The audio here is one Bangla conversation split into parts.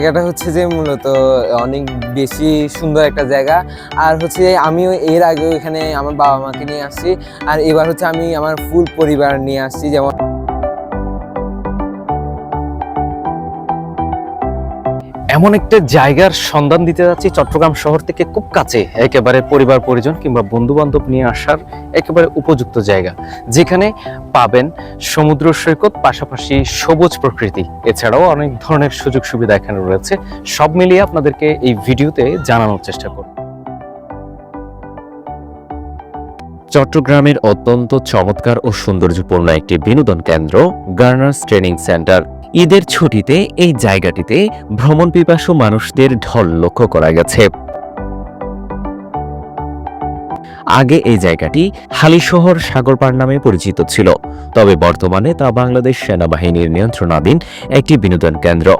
জায়গাটা হচ্ছে যে মূলত অনেক বেশি সুন্দর একটা জায়গা। আর হচ্ছে আমিও এর আগে এখানে আমার বাবা মাকে নিয়ে আসছি। আর এবার হচ্ছে আমি আমার ফুল পরিবার নিয়ে আসছি, যেমন এমন একটা জায়গার সন্ধান দিতে যাচ্ছি। চট্টগ্রাম শহর থেকে খুব কাছে, একেবারে পরিবার পরিজন কিংবা বন্ধু বান্ধব নিয়ে আসার একেবারে উপযুক্ত জায়গা, যেখানে পাবেন সমুদ্র সৈকত, পাশাপাশি সবুজ প্রকৃতি। এছাড়াও অনেক ধরনের সুযোগ সুবিধা এখানে রয়েছে। সব মিলিয়ে আপনাদেরকে এই ভিডিওতে জানানোর চেষ্টা করব। চট্টগ্রামের অত্যন্ত চমৎকার ও সৌন্দর্যপূর্ণ একটি বিনোদন কেন্দ্র, গার্নার্স ট্রেনিং সেন্টার। ঈদের ছুটিতে এই জায়গাটিতে ভ্রমণ পিপাসু মানুষদের ঢল লক্ষ্য করা গেছে। আগে এই জায়গাটি হালিশহর সাগরপাড় নামে পরিচিত ছিল, তবে বর্তমানে তা বাংলাদেশ সেনাবাহিনীর নিয়ন্ত্রণাধীন একটি বিনোদন কেন্দ্র।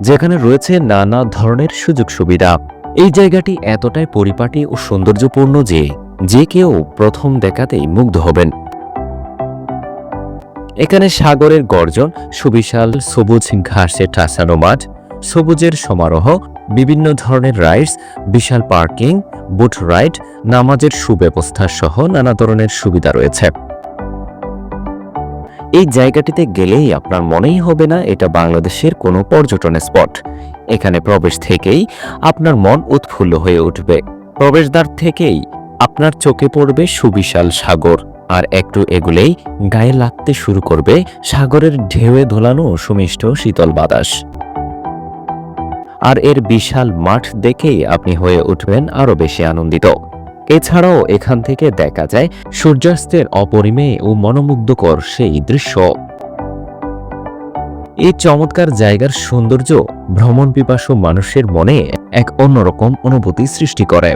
যেখানে রয়েছে নানা ধরনের সুযোগ সুবিধা। এই জায়গাটি এতটাই পরিপাটি ও সৌন্দর্যপূর্ণ যে যে কেউ প্রথম দেখাতেই মুগ্ধ হবেন। এখানে সাগরের গর্জন, সুবিশাল সবুজ ঘাসে ঠাসানো মাঠ, সবুজের সমারোহ, বিভিন্ন ধরনের রাইডস, বিশাল পার্কিং, বুট রাইড, নামাজের সুব্যবস্থা সহ নানা ধরনের সুবিধা রয়েছে। এই জায়গাটিতে গেলেই আপনার মনেই হবে না, এটা বাংলাদেশের কোনো পর্যটন স্পট। এখানে প্রবেশ থেকেই আপনার মন উৎফুল্ল হয়ে উঠবে। প্রবেশদ্বার থেকেই আপনার চোখে পড়বে সুবিশাল সাগর। আর একটু এগুলেই গায়ে লাগতে শুরু করবে সাগরের ঢেউয়ে ধোলানো সুমিষ্ট শীতল বাতাস। আর এর বিশাল মাঠ দেখেই আপনি হয়ে উঠবেন আরও বেশি আনন্দিত। এছাড়াও এখান থেকে দেখা যায় সূর্যাস্তের অপরিমেয় ও মনোমুগ্ধকর সেই দৃশ্য। এই চমৎকার জায়গার সৌন্দর্য ভ্রমণ পিপাসু মানুষের মনে এক অন্যরকম অনুভূতি সৃষ্টি করে।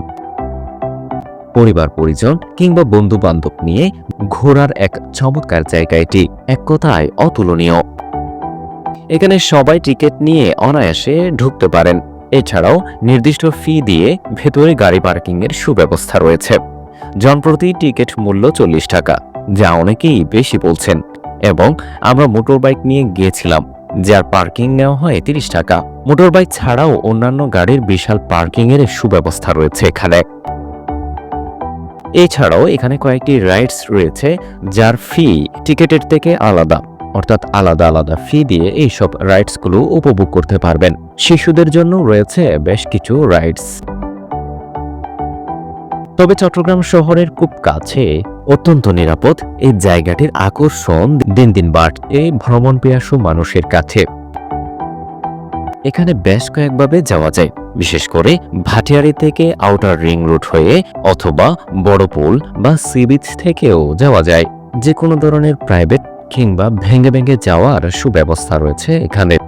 পরিবার, পরিজন কিংবা বন্ধু বান্ধব নিয়ে ঘোরার এক চমৎকার জায়গা এটি। এক কথায় অতুলনীয়। এখানে সবাই টিকিট নিয়ে অনায়াসে ঢুকতে পারেন। এছাড়াও নির্দিষ্ট ফি দিয়ে ভেতরে গাড়ি পার্কিং এর সুব্যবস্থা রয়েছে। জনপ্রতি টিকিট মূল্য চল্লিশ টাকা, যা অনেকেই বেশি বলছেন। এবং আমরা মোটরবাইক নিয়ে গিয়েছিলাম, যার পার্কিং নেওয়া হয় তিরিশ টাকা। মোটরবাইক ছাড়াও অন্যান্য গাড়ির বিশাল পার্কিং এর সুব্যবস্থা রয়েছে এখানে। এছাড়াও এখানে কয়েকটি রাইডস রয়েছে, যার ফি টিকেটের থেকে আলাদা, অর্থাৎ আলাদা আলাদা ফি দিয়ে এইসব রাইডসগুলো উপভোগ করতে পারবেন। শিশুদের জন্য রয়েছে বেশ কিছু রাইডস তবে চট্টগ্রাম শহরের খুব কাছে অত্যন্ত নিরাপদ এই জায়গাটির আকর্ষণ দিন দিন বাড়ছে ভ্রমণ পিয়াসু মানুষের কাছে। এখানে বেশ কয়েকভাবে যাওয়া যায়। বিশেষ করে ভাটিয়ারি থেকে আউটার রিং রুট হয়ে অথবা বড় পুল বা সিবিচ থেকেও যাওয়া যায়। যে কোনো ধরনের প্রাইভেট কিংবা ভেঙে ভেঙে যাওয়ার সুব্যবস্থা রয়েছে এখানে।